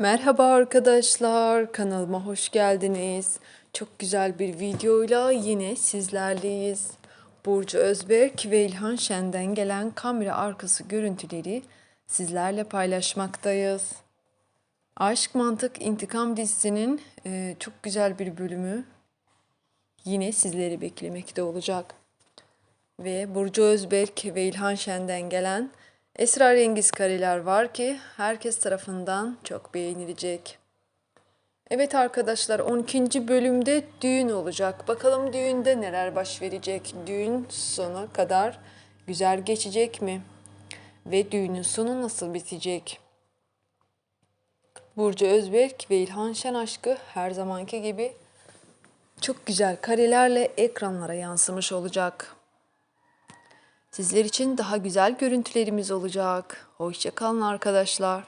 Merhaba arkadaşlar, kanalıma hoş geldiniz. Çok güzel bir videoyla yine sizlerleyiz. Burcu Özberk ve İlhan Şen'den gelen kamera arkası görüntüleri sizlerle paylaşmaktayız. Aşk Mantık İntikam dizisinin e, çok güzel bir bölümü yine sizleri beklemekte olacak. Ve Burcu Özberk ve İlhan Şen'den gelen esrarengiz kareler var ki herkes tarafından çok beğenilecek. Evet arkadaşlar 12. bölümde düğün olacak. Bakalım düğünde neler baş verecek? Düğün sona kadar güzel geçecek mi? Ve düğünün sonu nasıl bitecek? Burcu Özberk ve İlhan Şen aşkı her zamanki gibi çok güzel karelerle ekranlara yansımış olacak. Sizler için daha güzel görüntülerimiz olacak. Hoşçakalın arkadaşlar.